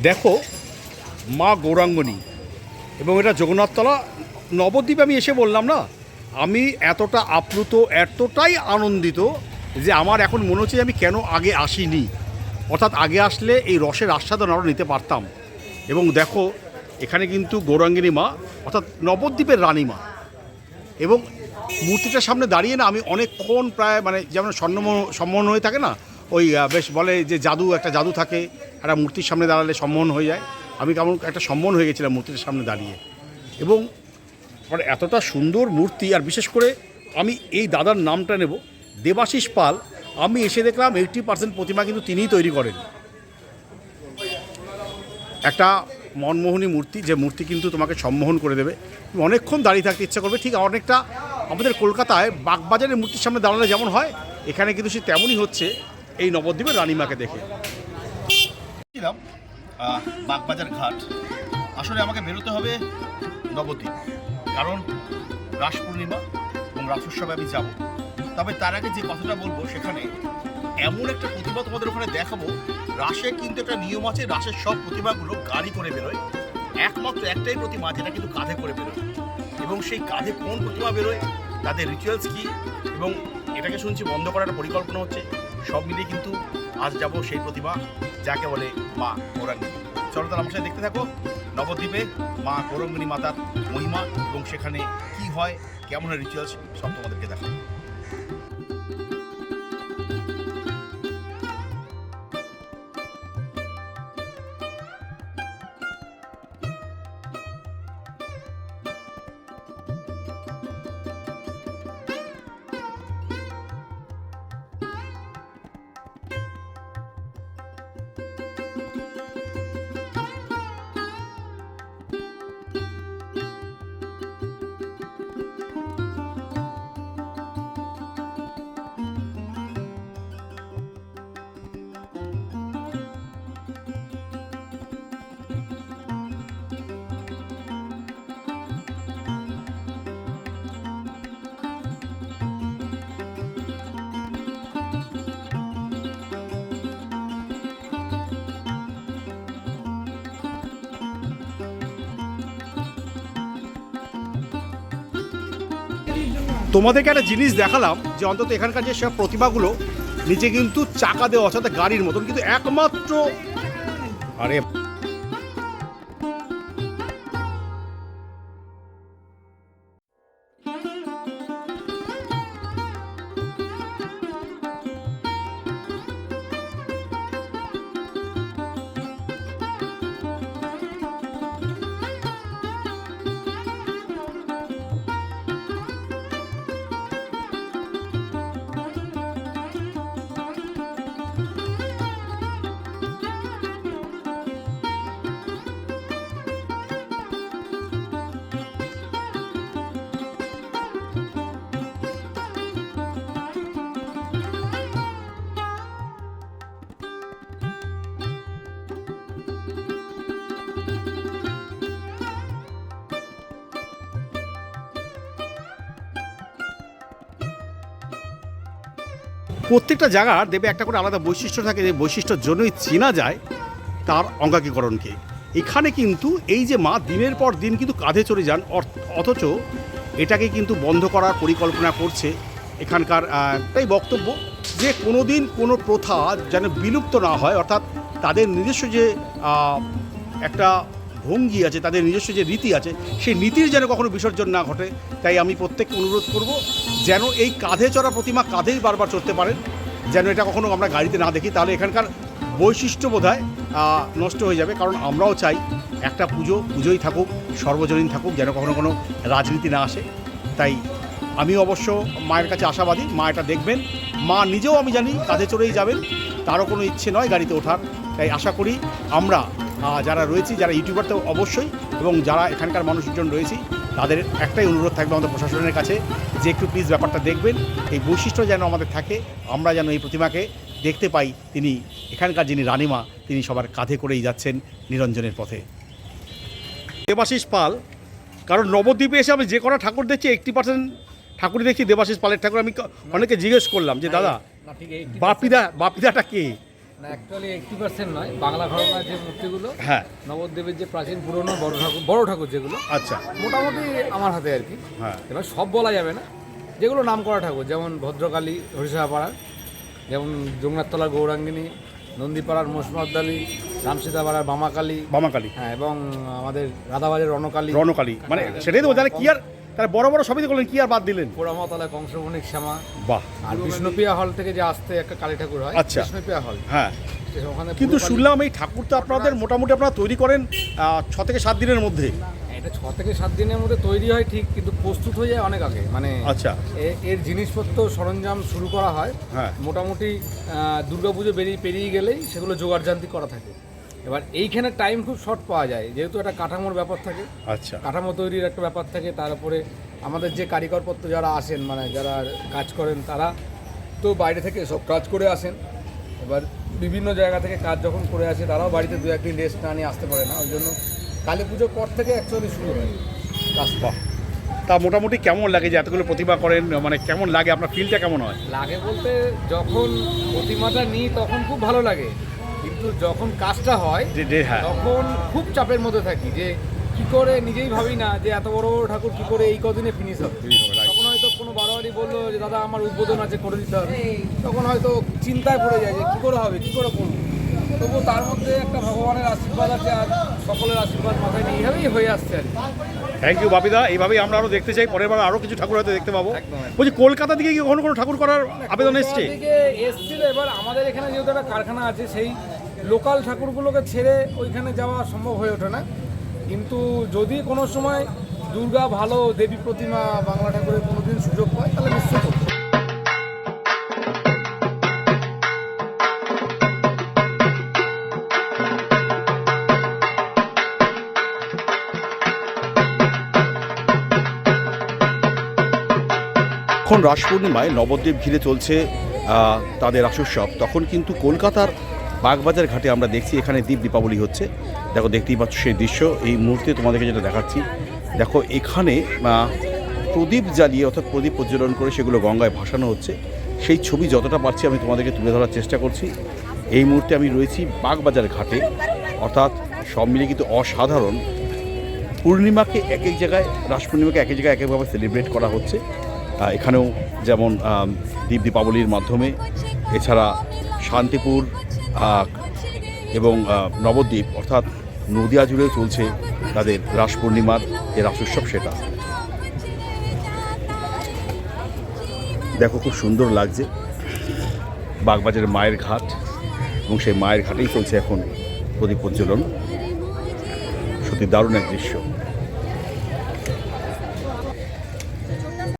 দেখো, মা গৌরাঙ্গনী। এবং এটা জগন্নাথতলা, নবদ্বীপে আমি এসে বললাম না? আমি এতটা আপ্লুত, এতটাই আনন্দিত যে আমার এখন মনে হচ্ছে আমি কেন আগে আসিনি। অর্থাৎ আগে আসলে এই রসের আস্বাদন আরও নিতে পারতাম। এবং দেখো, এখানে কিন্তু গৌরাঙ্গিনী মা, অর্থাৎ নবদ্বীপের রানী মা। এবং মূর্তিটার সামনে দাঁড়িয়ে না আমি অনেকক্ষণ প্রায় মানে যেমন সম্মোহন হয়ে থাকে না ওই বেশ বলে যে জাদু, একটা জাদু থাকে, একটা মূর্তির সামনে দাঁড়ালে সম্মোহন হয়ে যায়। আমি কেমন, একটা সম্মোহন হয়ে গেছিলাম মূর্তির সামনে দাঁড়িয়ে। এবং মানে এতটা সুন্দর মূর্তি, আর বিশেষ করে আমি এই দাদার নামটা নেব, দেবাশিস পাল। আমি এসে দেখলাম এইটটি পার্সেন্ট প্রতিমা কিন্তু তিনিই তৈরি করেন। একটা মনমোহনী মূর্তি, যে মূর্তি কিন্তু তোমাকে সম্মোহন করে দেবে। তুমি অনেকক্ষণ দাঁড়িয়ে থাকতে ইচ্ছা করবে, ঠিক অনেকটা আমাদের কলকাতায় বাগবাজারের মূর্তির সামনে দাঁড়ালে যেমন হয়, এখানে কিন্তু সে তেমনই হচ্ছে। এই নবদ্বীপের রানীমাকে দেখে। ছিলাম বাগবাজার ঘাট। আসলে আমাকে বেরোতে হবে নবদ্বীপ, কারণ রাস পূর্ণিমা এবং রাসোৎসবে আমি যাব। তবে তার আগে যে কথাটা বলব সেখানে এমন একটা প্রতিভা তোমাদের ওখানে দেখাবো। রাসে কিন্তু একটা নিয়ম আছে, রাসের সব প্রতিমাগুলো গাড়ি করে বেরোয়। একমাত্র একটাই প্রতিমা, যেটা কিন্তু কাঁধে করে বেরোয়। এবং সেই কাঁধে কোন প্রতিমা বেরোয়, তাদের রিচুয়ালস কী, এবং এটাকে শুনছি বন্ধ করার পরিকল্পনা হচ্ছে। সব মিলিয়ে কিন্তু আজ যাব সেই প্রতিমা, যাকে বলে মা গৌরাঙ্গিনী। চলো তাহলে আমার দেখতে থাকো। নবদ্বীপে মা করঙ্গিনী মাতার মহিমা এবং সেখানে কি হয়, কেমন রিচুয়ালস সব তোমাদেরকে দেখাবো। তোমাদেরকে একটা জিনিস দেখালাম যে অন্তত এখানকার যে সব প্রতিমাগুলো নিচে কিন্তু চাকা দেওয়া, অর্থাৎ গাড়ির মতন, কিন্তু একমাত্র আরে প্রত্যেকটা জায়গার দেবে একটা করে আলাদা বৈশিষ্ট্য থাকে, যে বৈশিষ্ট্যর জন্যই চেনা যায় তার অঙ্গাঙ্গীকরণকে। এখানে কিন্তু এই যে মা দিনের পর দিন কিন্তু কাঁধে চড়ে যান অথচ এটাকে কিন্তু বন্ধ করার পরিকল্পনা করছে এখানকার তাই বক্তব্য যে কোনো দিন কোনো প্রথা যেন বিলুপ্ত না হয়, অর্থাৎ তাদের নিজস্ব যে একটা ভঙ্গি আছে, তাদের নিজস্ব যে রীতি আছে, সেই নীতির যেন কখনো বিসর্জন না ঘটে। তাই আমি প্রত্যেককে অনুরোধ করব, যেন এই কাঁধে চড়া প্রতিমা কাঁধেই বারবার চড়তে পারেন। যেন এটা কখনো আমরা গাড়িতে না দেখি, তাহলে এখানকার বৈশিষ্ট্য বোধ নষ্ট হয়ে যাবে। কারণ আমরাও চাই একটা পুজো, পুজোই থাকুক, সর্বজনীন থাকুক, যেন কখনো কোনো রাজনীতি না আসে। তাই আমি অবশ্য মায়ের কাছে আশাবাদী, মা এটা দেখবেন। মা নিজেও আমি জানি কাঁধে চড়েই যাবেন, তারও কোনো ইচ্ছে নয় গাড়িতে ওঠার। তাই আশা করি আমরা যারা রয়েছি যারা ইউটিউবার তো অবশ্যই এবং যারা এখানকার মানুষজন রয়েছি তাদের একটাই অনুরোধ থাকবে আমাদের প্রশাসনের কাছে যে একটু প্লিজ ব্যাপারটা দেখবেন। এই বৈশিষ্ট্য যেন আমাদের থাকে আমরা যেন এই প্রতিমাকে দেখতে পাই তিনি এখানকার যিনি রানিমা তিনি সবার কাঁধে করেই যাচ্ছেন নিরঞ্জনের পথে। দেবাশিস পাল কারণ নবদ্বীপে এসে আমি যে কটা ঠাকুর দেখছি এইটটি পার্সেন্ট ঠাকুরই দেখছি দেবাশিস পালের ঠাকুর। আমি অনেকে জিজ্ঞেস করলাম যে দাদা বাপিদা বাপিদাটা কে? না অ্যাকচুয়ালি এইটটি পার্সেন্ট নয়। বাংলা ঘরানার যে মূর্তিগুলো হ্যাঁ। নবদ্বীপের যে প্রাচীন পুরনো বড় ঠাকুর বড় ঠাকুর যেগুলো আচ্ছা। মোটামুটি আমার হাতে আর কি। হ্যাঁ। এবার সব বলা যাবে না। যেগুলো নাম করা ঠাকুর যেমন ভদ্রকালী হরিষাপাড়ার যেমন জগন্নাথতলার গৌরাঙ্গিনী নন্দীপাড়ার মোসমদ্দালি রামসীতাপাড়ার বামাকালী। বামাকালী। হ্যাঁ এবং আমাদের রাধাবাজার রণকালী। রণকালী। মানে সেটাই তো কি আর তাহলে বড় বড় সবই করলেন কি আর বাদ দিলেন? পোড়ামাতলায় কংসবণিক শ্যামা। বাহ। আর বিষ্ণুপ্রিয়া হল থেকে যে আসতে একটা কালী ঠাকুর হয় আচ্ছা। বিষ্ণুপ্রিয়া হল। হ্যাঁ। ওখানে কিন্তু শুনলাম এই ঠাকুর তো আপনাদের মোটামুটি আপনারা তৈরি করেন ছ থেকে সাত দিনের মধ্যে। এটা ছ থেকে সাত দিনের মধ্যে তৈরি হয় ঠিক কিন্তু প্রস্তুত হয়ে যায় অনেক আগে। মানে আচ্ছা। এর জিনিসপত্র সরঞ্জাম শুরু করা হয়। হ্যাঁ। মোটামুটি দুর্গা পুজো বেরিয়ে পেরিয়ে গেলেই সেগুলো জোগাড়জান্তি করা থাকে। এবার এইখানে টাইম খুব শর্ট পাওয়া যায় যেহেতু একটা কাঠামোর ব্যাপার থাকে। আচ্ছা। কাঠামো তৈরির একটা ব্যাপার থাকে তার উপরে আমাদের যে কারিগরপত্র যারা আসেন মানে যারা কাজ করেন তারা তো বাইরে থেকে সব কাজ করে আসেন। এবার বিভিন্ন জায়গা থেকে কাজ যখন করে আসে তারাও বাড়িতে দু একদিন রেস্ট না নিয়ে আসতে পারে না। ওই জন্য কালী পুজোর পর থেকে অ্যাকচুয়ালি শুরু হয়। কাজটা তা মোটামুটি কেমন লাগে যে এতগুলো প্রতিভা করেন? মানে কেমন লাগে? আপনার ফিলটা কেমন হয়? লাগে বলতে যখন প্রতিমাটা নিই তখন খুব ভালো লাগে। কিন্তু যখন কাজটা হয় হ্যাঁ। তখন খুব চাপের মধ্যে থাকি যে কি করে নিজেই ভাবি না যে এত বড় ঠাকুর কি করে এই কদিনে ফিনিশ হবে। তখন হয়তো কোনো বারোয়ারি বলল যে দাদা আমার উদ্বোধন আছে করে দিতে হবে। তখন হয়তো চিন্তায় পড়ে যায় যে কী করে হবে? কী করে করব? তবু তার মধ্যে একটা ভগবানের আশীর্বাদ আছে আর সকলের আশীর্বাদ মাথায় নিয়ে এইভাবেই হয়ে আসছে আর। Thank you বাপিদা। এইভাবেই আমরা আরও দেখতে চাই। পরের বার আরও কিছু ঠাকুর হয়তো দেখতে পাবো। বলছি কলকাতা দিকে কি কখনো কোনো ঠাকুর করার আবেদন এসছে? এসছিল। এবার আমাদের এখানে যেহেতু একটা কারখানা আছে সেই লোকাল ঠাকুরগুলোকে ছেড়ে ওইখানে যাওয়া সম্ভব হয়ে ওঠে না কিন্তু যদি কোনো সময় দুর্গা ভালো দেবী প্রতিমা বাংলা ঠাকুরের কোনোদিন সুযোগ পায়, তাহলে নিশ্চয়ই। এখন রাস পূর্ণিমায় নবদ্বীপ ঘিরে চলছে তাদের আসুসব তখন কিন্তু কলকাতার বাগবাজার ঘাটে আমরা দেখছি এখানে দীপ দীপাবলি হচ্ছে। দেখো, দেখতেই পাচ্ছ সেই দৃশ্য। এই মুহূর্তে তোমাদেরকে যেটা দেখাচ্ছি, দেখো, এখানে প্রদীপ জ্বালিয়ে, অর্থাৎ প্রদীপ প্রজ্বলন করে সেগুলো গঙ্গায় ভাসানো হচ্ছে। সেই ছবি যতটা পারছি আমি তোমাদেরকে তুলে ধরার চেষ্টা করছি। এই মুহূর্তে আমি রয়েছি বাগবাজার ঘাটে। অর্থাৎ সব মিলিয়ে কিন্তু অসাধারণ। পূর্ণিমাকে এক এক জায়গায়, রাস পূর্ণিমাকে এক এক জায়গায় এক একভাবে সেলিব্রেট করা হচ্ছে। এখানেও যেমন দীপ দীপাবলির মাধ্যমে, এছাড়া শান্তিপুর এবং নবদ্বীপ, অর্থাৎ নদিয়া জুড়ে চলছে তাদের রাস পূর্ণিমার যে রাস উৎসব সেটা। দেখো খুব সুন্দর লাগছে। বাগবাজারের মায়ের ঘাট, এবং সেই মায়ের ঘাটেই চলছে এখন প্রদীপ প্রজ্বলন। সত্যি দারুণ এক দৃশ্য।